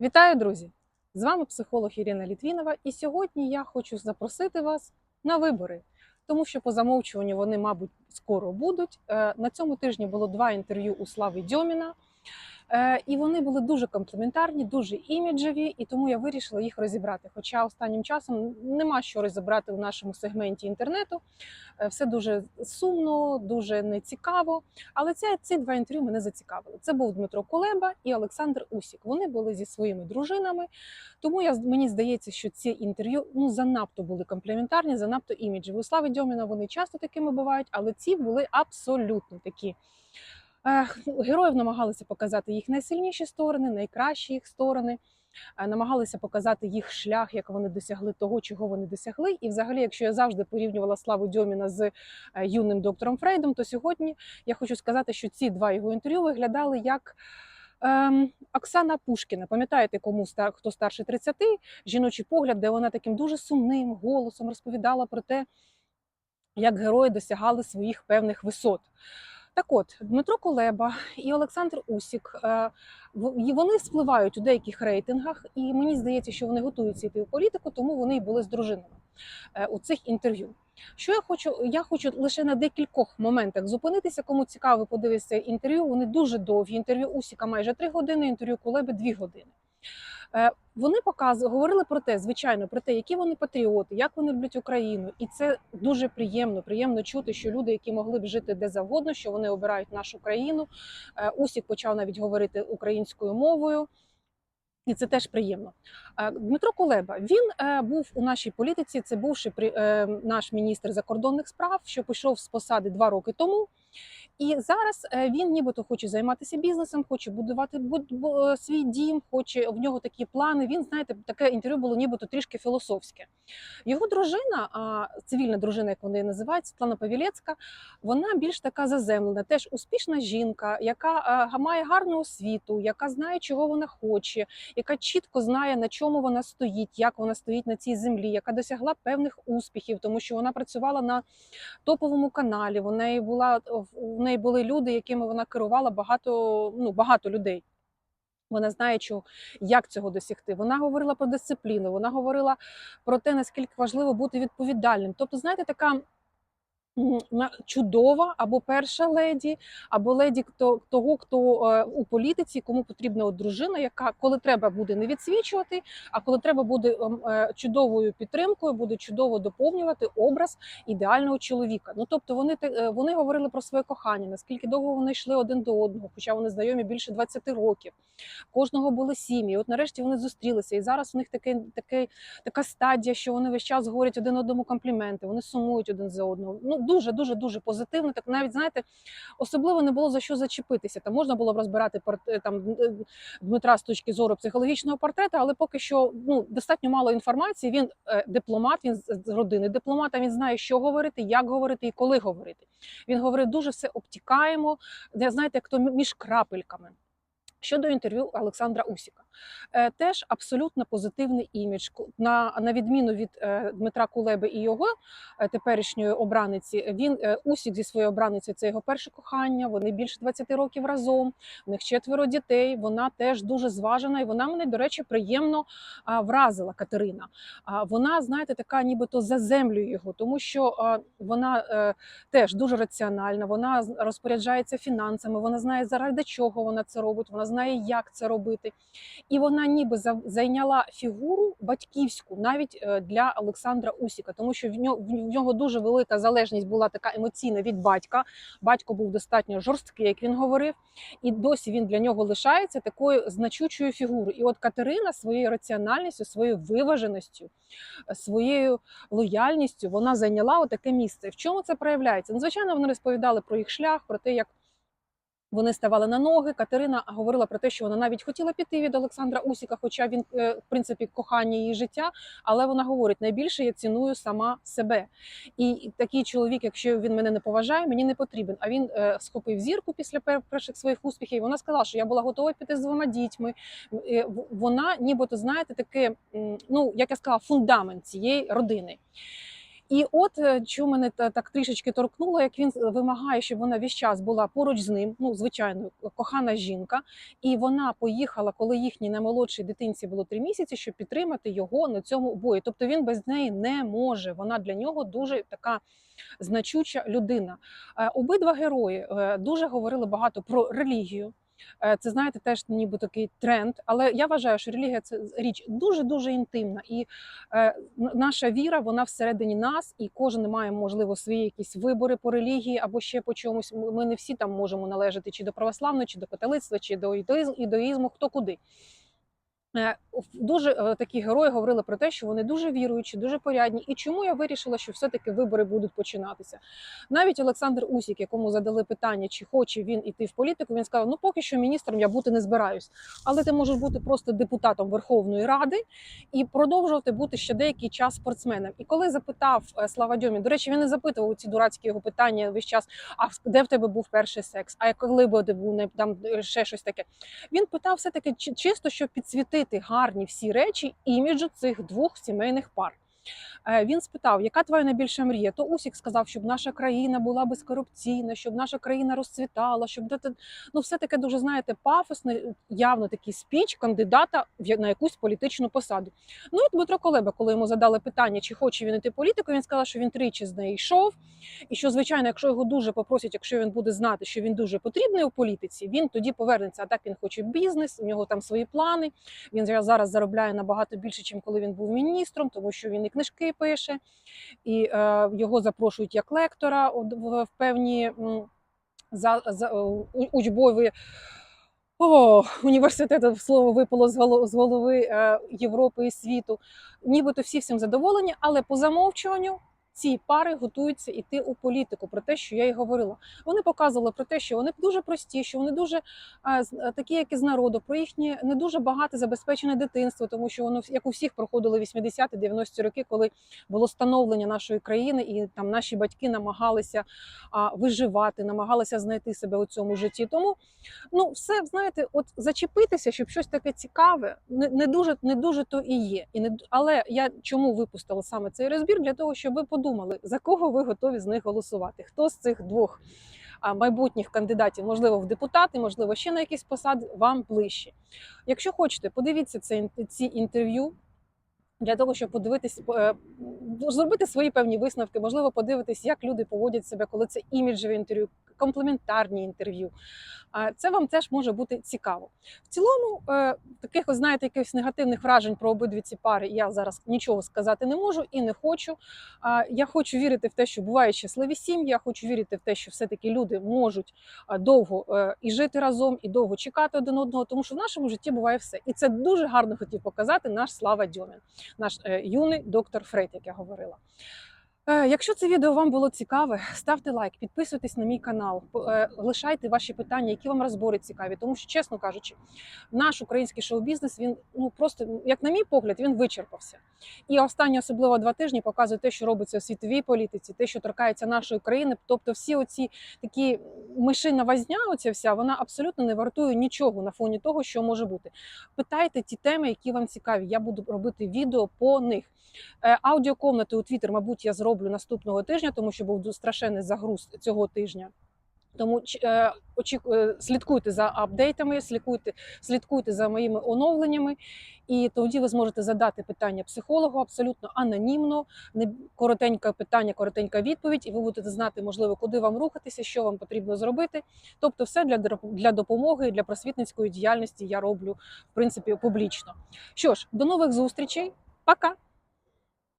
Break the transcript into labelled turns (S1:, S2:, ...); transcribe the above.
S1: Вітаю, друзі! З вами психолог Ірина Літвінова, і сьогодні я хочу запросити вас на вибори, тому що по замовчуванню вони, мабуть, скоро будуть. Е, На цьому тижні було два інтерв'ю у Слави Дьоміна, і вони були дуже комплементарні, дуже іміджеві, і тому я вирішила їх розібрати. Хоча останнім часом нема що розібрати в нашому сегменті інтернету. Е, Все дуже сумно, дуже нецікаво. Але це, ці два інтерв'ю мене зацікавили. Це був Дмитро Кулеба і Олександр Усік. Вони були зі своїми дружинами. Тому я мені здається, що ці інтерв'ю ну занадто були комплементарні, занадто іміджеві. У Слави Дьоміна вони часто такими бувають, але ці були абсолютно такі. Героїв намагалися показати їх найсильніші сторони, найкращі їх сторони. е, Намагалися показати їх шлях, як вони досягли того, чого вони досягли. І, взагалі, якщо я завжди порівнювала славу Дьоміна з е, юним доктором Фрейдом, то сьогодні я хочу сказати, що ці два його інтерв'ю виглядали як ем, Оксана Пушкіна. Пам'ятаєте, кому стар- хто старше 30, жіночий погляд, де вона таким дуже сумним голосом розповідала про те, як герої досягали своїх певних висот. Так от, Дмитро Кулеба і Олександр Усік, е, в- вони спливають у деяких рейтингах, і мені здається, що вони готуються йти у політику, тому вони і були з дружинами е, у цих інтерв'ю. Що я хочу? Я хочу лише на декількох моментах зупинитися. Кому цікаво, подивитися інтерв'ю. Вони дуже довгі. Інтерв'ю Усіка майже три години, інтерв'ю Кулеби дві години. Е, Вони показували, говорили про те, звичайно, про те, які вони патріоти, як вони люблять Україну, і це дуже приємно. Приємно чути, що люди, які могли б жити де завгодно, що вони обирають нашу країну. Е, Усік почав навіть говорити українською мовою. І це теж приємно. Е, Дмитро Кулеба він був у нашій політиці. Це бувший наш міністр закордонних справ, що пішов з посади два роки тому. І зараз е, він нібито хоче займатися бізнесом, хоче будувати буд- е, свій дім, хоче в нього такі плани. Він знаєте, таке інтерв'ю було нібито трішки філософське. Його дружина, а цивільна дружина, як вони називають, Світлана Павілецька, вона більш така заземлена, теж успішна жінка, яка е, має гарну освіту, яка знає, чого вона хоче, яка чітко знає, на чому вона стоїть, як вона стоїть на цій землі, яка досягла певних успіхів, тому що вона працювала на топовому каналі. У неї була у неї були люди, якими вона керувала багато, ну багато людей. Вона знає, що, як цього досягти. Вона говорила про дисципліну, вона говорила про те, наскільки важливо бути відповідальним. Тобто, знаєте, така чудова або перша леді, або леді того, хто е, у політиці, кому потрібна от дружина, яка коли треба буде не відсвічувати, а коли треба буде ем, е, чудовою підтримкою, буде чудово доповнювати образ ідеального чоловіка. Ну тобто вони те- е, вони говорили про своє кохання, наскільки довго вони йшли один до одного, хоча вони знайомі більше 20 років. Кожного були сім'ї. От нарешті вони зустрілися, і зараз у них таке, таке, така стадія, що вони весь час говорять один одному компліменти, вони сумують один за одного. Ну дуже, дуже, дуже позитивно. Так навіть знаєте, особливо не було за що зачепитися. Там можна було б розбирати порт- там е, Дмитра з точки зору психологічного портрета, але поки що ну достатньо мало інформації. Він е, дипломат, він з родини дипломата. Він знає, що говорити, як говорити і коли говорити. Він говорить дуже все обтікаємо, де знаєте, як то між крапельками. Щодо інтерв'ю Олександра Усіка, Е, теж абсолютно позитивний імідж. На, на відміну від е, Дмитра Кулеби і його е, теперішньої обраниці, він Усік зі своєю обраницею це його перше кохання. Вони більше 20 років разом. В них четверо дітей. Вона теж дуже зважена, і вона мене, до речі, приємно вразила Катерина. А вона, знаєте, така, нібито заземлює його, тому що вона теж дуже раціональна. Вона розпоряджається фінансами. Вона знає заради чого вона це робить. Вона знає, як це робити. І вона ніби за- зайняла фігуру батьківську навіть е, для Олександра Усіка, тому що в нього, в нього дуже велика залежність була така емоційна від батька. Батько був достатньо жорсткий, як він говорив, і досі він для нього лишається такою значучою фігурою. І от Катерина своєю раціональністю, своєю виваженістю, е, своєю лояльністю вона зайняла отаке місце. В чому це проявляється? Ну, звичайно, вони розповідали про їх шлях, про те, як вони ставали на ноги. Катерина говорила про те, що вона навіть хотіла піти від Олександра Усіка, хоча він, е, в принципі, кохання її життя. Але вона говорить: найбільше я ціную сама себе. І такий чоловік, якщо він мене не поважає, мені не потрібен. А він е, схопив зірку після пер- перших своїх успіхів. Вона сказала, що я була готова піти з двома дітьми. Е, Вона, нібито, знаєте, таке, ну як я сказала, фундамент цієї родини. І от е, що мене так трішечки торкнуло, як він вимагає, щоб вона весь час була поруч з ним. Ну, звичайно, кохана жінка. І вона поїхала, коли їхній наймолодшій дитинці було три місяці, щоб підтримати його на цьому бої. Тобто він без неї не може. Вона для нього дуже така значуча людина. Е, Обидва герої е, дуже говорили багато про релігію. Е, Це знаєте, теж ніби такий тренд. Але я вважаю, що релігія це річ дуже дуже інтимна, і е, наша віра вона всередині нас, і кожен має можливо свої якісь вибори по релігії або ще по чомусь. Ми не всі там можемо належати чи до православної, чи до католицтва, чи до ідоїз- ідоїзму, хто куди. Е, Дуже е, такі герої говорили про те, що вони дуже віруючі, дуже порядні. І чому я вирішила, що все-таки вибори будуть починатися? Навіть Олександр Усік, якому задали питання, чи хоче він іти в політику, він сказав: ну поки що міністром я бути не збираюсь, але ти можеш бути просто депутатом Верховної Ради і продовжувати бути ще деякий час спортсменом. І коли запитав е, Слава Дьомін, до речі, він не запитував ці дурацькі його питання весь час. А де в тебе був перший секс? А коли буде був не там ще щось таке? Він питав все таки чисто, щоб підсвітити гарні всі речі іміджу цих двох сімейних пар. Е, Він спитав, яка твоя найбільша мрія? То Усік сказав, щоб наша країна була безкорупційна, щоб наша країна розцвітала, щоб ну все таке дуже знаєте, пафосне, явно такий спіч кандидата на якусь політичну посаду. Ну і Дмитро Колеба, коли йому задали питання, чи хоче він іти політикою, він сказав, що він тричі з неї йшов, і що звичайно, якщо його дуже попросять, якщо він буде знати, що він дуже потрібний у політиці, він тоді повернеться. А так він хоче бізнес, у нього там свої плани. Він зараз заробляє набагато більше, ніж коли він був міністром, тому що він і книжки пише, і е, його запрошують як лектора в, певні за, за учбові. О, університет слово випало з голови е, Європи і світу. Нібито всі всім задоволені, але по замовчуванню ці пари готуються йти у політику. Про те, що я й говорила. Вони показували про те, що вони дуже прості, що вони дуже з- е, такі, як із народу, про їхнє не дуже багате забезпечене дитинство, тому що воно як у всіх проходили 80-90 роки, коли було становлення нашої країни, і там наші батьки намагалися а, виживати, намагалися знайти себе у цьому житті. Тому ну все знаєте, от зачепитися, щоб щось таке цікаве, не, не дуже не дуже то і є. І не але я чому випустила саме цей розбір? Для того, щоб ви за кого ви готові з них голосувати. Хто з цих двох майбутніх кандидатів, можливо, в депутати, можливо, ще на якісь посади, вам ближче. Якщо хочете, подивіться це ці інтерв'ю. Для того щоб подивитись, е, зробити свої певні висновки, можливо, подивитись, як люди поводять себе, коли це іміджеві інтерв'ю, комплементарні інтерв'ю. Це вам теж може бути цікаво. В цілому, е, таких, знаєте, якихось негативних вражень про обидві ці пари я зараз нічого сказати не можу і не хочу. Я хочу вірити в те, що бувають щасливі сім'ї. Я хочу вірити в те, що все-таки люди можуть довго е, і жити разом, і довго чекати один одного, тому що в нашому житті буває все. І це дуже гарно хотів показати наш Слава Дьомін, наш е, юний доктор Фрейд, як я говорила. Е, Якщо це відео вам було цікаве, ставте лайк, підписуйтесь на мій канал, е, лишайте ваші питання, які вам розбори цікаві. Тому що, чесно кажучи, наш український шоу-бізнес він ну просто, як на мій погляд, він вичерпався. І останні, особливо два тижні, показують те, що робиться у світовій політиці, те, що торкається нашої країни. Тобто, всі оці такі мишина возня, оця вся вона абсолютно не вартує нічого на фоні того, що може бути. Питайте ті теми, які вам цікаві. Я буду робити відео по них. Е, Аудіокомнати у Твіттер, мабуть, я зроблю наступного тижня, тому що був страшенний загруз цього тижня. Тому е, е, слідкуйте за апдейтами, слідкуйте, слідкуйте за моїми оновленнями, і тоді ви зможете задати питання психологу абсолютно анонімно, не коротеньке питання, коротенька відповідь, і ви будете знати, можливо, куди вам рухатися, що вам потрібно зробити. Тобто, все для для допомоги, для просвітницької діяльності я роблю в принципі публічно. Що ж, до нових зустрічей, пока!